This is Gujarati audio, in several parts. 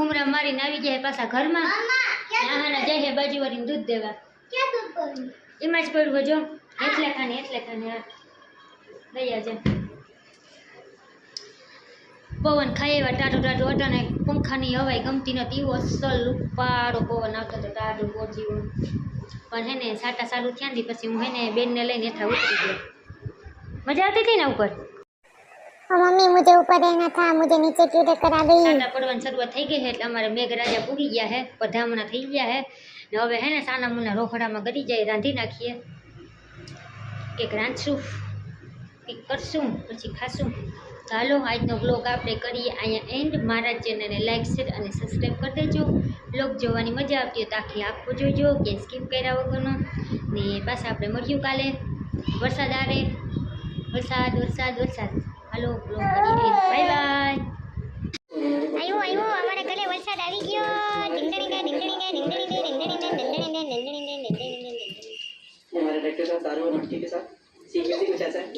હુમરા મારીને આવી જાય પાછા ઘરમાં. આહાના જાય હે બાજુ વાળીને દૂધ દેવા એમાં જ પડવું જો. એટલે ખાને એટલે ખાને હા. દયા જાય પવન ખાઈ એવા ટાટો ટાટો ને પંખાની હવાઈ ગમતી નથી. એવો અસલ ઉપાડો પવન આવતો હતો ટાટો ગોજીવો પણ હે ને સાટા સારું થયા ને પછી હું હે ને બેનને લઈને હેઠા ઉતરી ગયો. મજા આવતી હતી ને ઉપર? મમ્મી મુજે ઉપર રહેના થા મુજે નીચે ક્યું કરા ગઈ સાના પડવાની શરૂઆત થઈ ગઈ છે એટલે અમારે મેઘરાજા પૂગી ગયા છે પધામણા થઈ ગયા છે ને હવે હે ને સાના મુના રોખડામાં ગરી જાય રાંધી નાખીએ કંઈક રાંધશું કંઈક કરશું પછી ખાશું ચાલો આજનો બ્લોગ આપણે કરીએ અહીંયા એન્ડ મારા ચેનલને લાઇક શેર અને સબસ્ક્રાઈબ કરી દેજો બ્લોગ જોવાની મજા આવતી હોય તો આખી આખો જોજો કે સ્કીપ કર્યા વગરનો ને પાછા આપણે મળ્યું કાલે વરસાદ આવે વરસાદ વરસાદ વરસાદ હાલો બ્લોગ કરીએ બાય બાય આવ્યો આવ્યો અમારા ઘરે વરસાદ આવી ગયો ડીંગડીંગા ડીંગડીંગા ડીંગડીંગા ડીંગડીંગા ડીંગડીંગા ડીંગડીંગા ડીંગડીંગા हमारे ट्रैक्टर के साथ दारू और मटकी के साथ सीख मिलती कुछ ऐसा है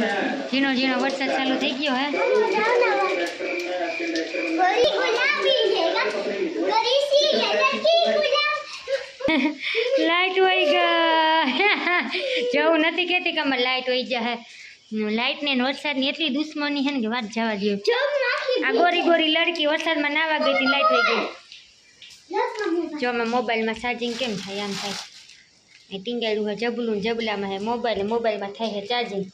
ઝીણો ઝીણો વરસાદ ચાલુ થઈ ગયો હે. લાઈટ વહી ગયા જવું નથી કહેતી કે અમારે લાઈટ વહી જાય લાઈટ ને વરસાદની એટલી દુશ્મની છે ને કે વાત જવા દે આ ગોરી ગોરી લડકી વરસાદમાં નાવા ગઈ લાઈટ વહી ગઈ. જો અમે મોબાઈલમાં ચાર્જિંગ કેમ થાય, આમ થાય. એ ટીંગાડ્યું હોય જબલું જબલામાં હે, મોબાઈલ મોબાઈલમાં થાય છે ચાર્જિંગ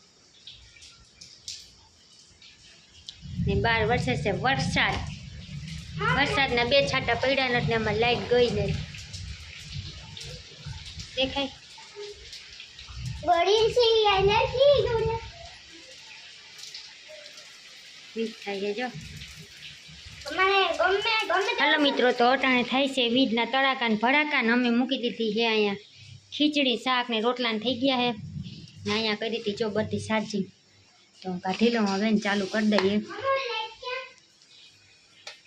ને બાર વરસાદ છે વરસાદ. વરસાદના બે છાંટા પડ્યા ને એટલે આમાં લાઈટ ગઈ ને દેખાય? જો હાલો મિત્રો તો અટાણે થાય છે વીજના તડાકા ને ભડાકા ને અમે મૂકી દીધી છે અહીંયા. ખીચડી શાક ને રોટલા ને થઈ ગયા છે. ને અહીંયા કરી દીધી જો બધી સાચી તો કાઢી લઉં હવે ચાલુ કરી દઈએ.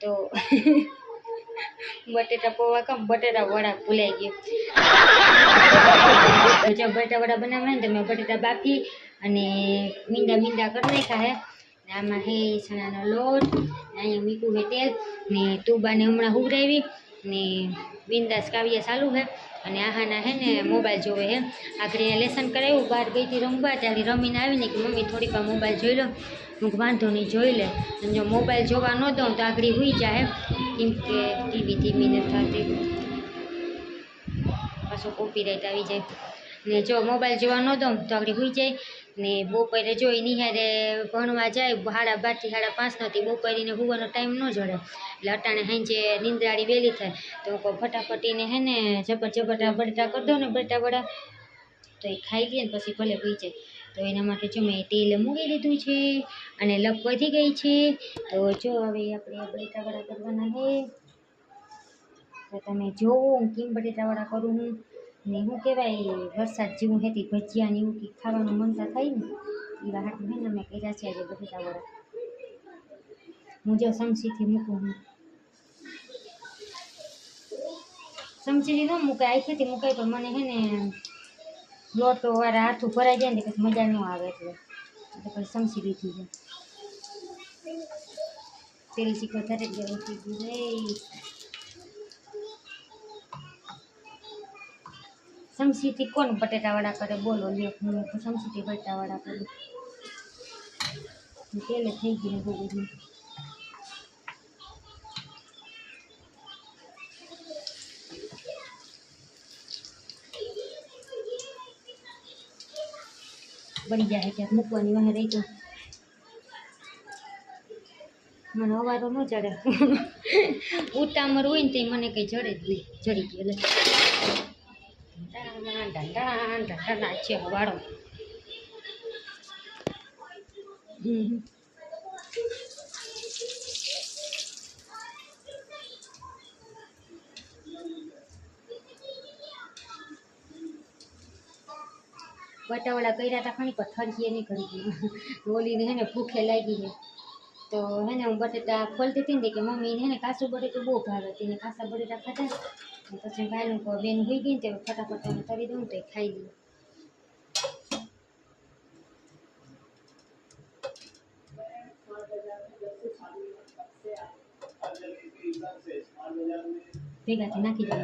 તો બટેટા પૌવા કમ બટેટા વડા ભૂલાઈ ગયો. જો બટેટા વડા બનાવવા ને તો મેં બટેટા બાફી અને મીંડા મીંડા કરી નાખ્યા હે. આમાં હે ચણાનો લોટ અહીંયા મીઠું હે તેલ, ને તુબાને હમણાં ઉગરાવી ને બિંદાસ કાવ્ય ચાલુ હે અને આહાના હે ને મોબાઈલ જોવે હે આખરી લેસન કરાવ્યું બહાર ગઈ હતી રમવા ત્યારે રમીને આવીને કે મમ્મી થોડીક મોબાઈલ જોઈ લો. હું વાંધો નહીં, જોઈ લે. અને જો મોબાઈલ જોવા ન દઉં તો આગળ હોઈ જાય કેમ કે ટીવી ધીમી નથી થતી. પાછો કોપીરાઇટ આવી જાય. ને જો મોબાઈલ જોવા ન દઉં તો આગળ હોઈ જાય. ને બપોરે જો એની નિહારે ભણવા જાય સાડા બારથી સાડા પાંચ નથી બપોરીને હુવાનો ટાઈમ ન જડે. એટલે અટાણે સાંજે નિંદ્રાળી વહેલી થાય. તો હું ફટાફટીને હે ને ઝપટ ઝપટા બટા કરી દઉં ને બટા બડા તો એ ખાઈ લે ને પછી ભલે હોઈ જાય. તો એના માટે જો મેં તેલ મૂકી દીધું છે અને લપ વધી ગઈ છે. તો જો હવે આપણે બટેટાવાળા કરવાના છે. તો તમે જોવો હું કેમ બટેટાવાળા કરું હું. ને શું કહેવાય, વરસાદ જેવું હેતી, ભજીયા ને એવું કંઈક ખાવાનું મન તો થાય ને. એવા હાટું હે ને, મેં કર્યા છે આજે બટેટા વડા હું જો સમસીથી મૂકું હું. સમસીથી ન મુકાય આખેથી મૂકાય, પણ મને હે ને, લોટો વાળા હાથું ભરાઈ જાય ને, પછી મજા ન આવે એટલે. એટલે પછી સમસી લીધી છે. તેલ ચીકો થરે જ ગયું સમસીથી કોણ બટેટાવાળા કરે? બોલો લે હું સમસીથી બટેટાવાળા કરું. તેલે થઈ ગયું બહુ બધું. બળી જાય ક્યાંક મૂકવાની વાહે રહી તો મને અવારો ન ચડે ઉતામર હોય ને તે મને કંઈ જડે જ નહીં. જડી ગયું એટલે. હમ. બટાવડા કર્યા હતા ખણી પણ થરકીએ નહીં કરી ઓલીને હે ને ભૂખે લાગી છે તો હે ને, હું બટેટા ખોલતી હતી ને કે મમ્મીને હે ને, કાચું બટેટું બહુ ભાવે ને કાચા બટેટા ને પછી ભાઈનું કહું બેન હોઈ ગઈ ને તે ફટાફટ તમે તરી દઉં ને તો ખાઈ દઉં ભેગાથી નાખી દઉં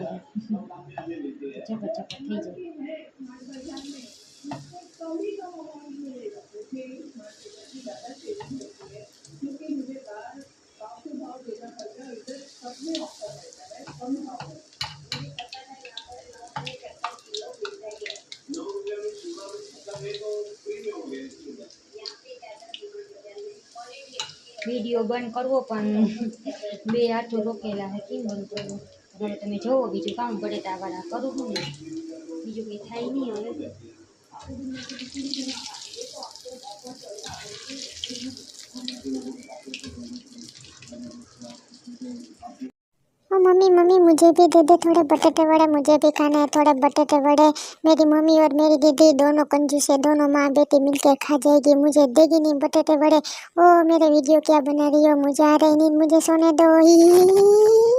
ચપટ ચપટ થઈ જાય. વીડિયો બંધ કરવો પણ બે હાથો રોકેલા છે કેમ બંધ કરવો. હવે તમે જોવો બીજું કામ બટેટા વાળા કરું હું ને. બીજું કંઈ થાય નહીં હવે ओ मम्मी मम्मी मुझे भी दे दे थोड़े बटेटे वड़े मुझे भी खाने हैं थोड़े बटेटे वड़े मेरी मम्मी और मेरी दीदी दोनों कंजूस है दोनों माँ बेटी मिलकर खा जाएगी मुझे देगी नहीं बटेटे वड़े ओ मेरे वीडियो क्या बना रही हो मुझे आ रही नहीं मुझे सोने दो ही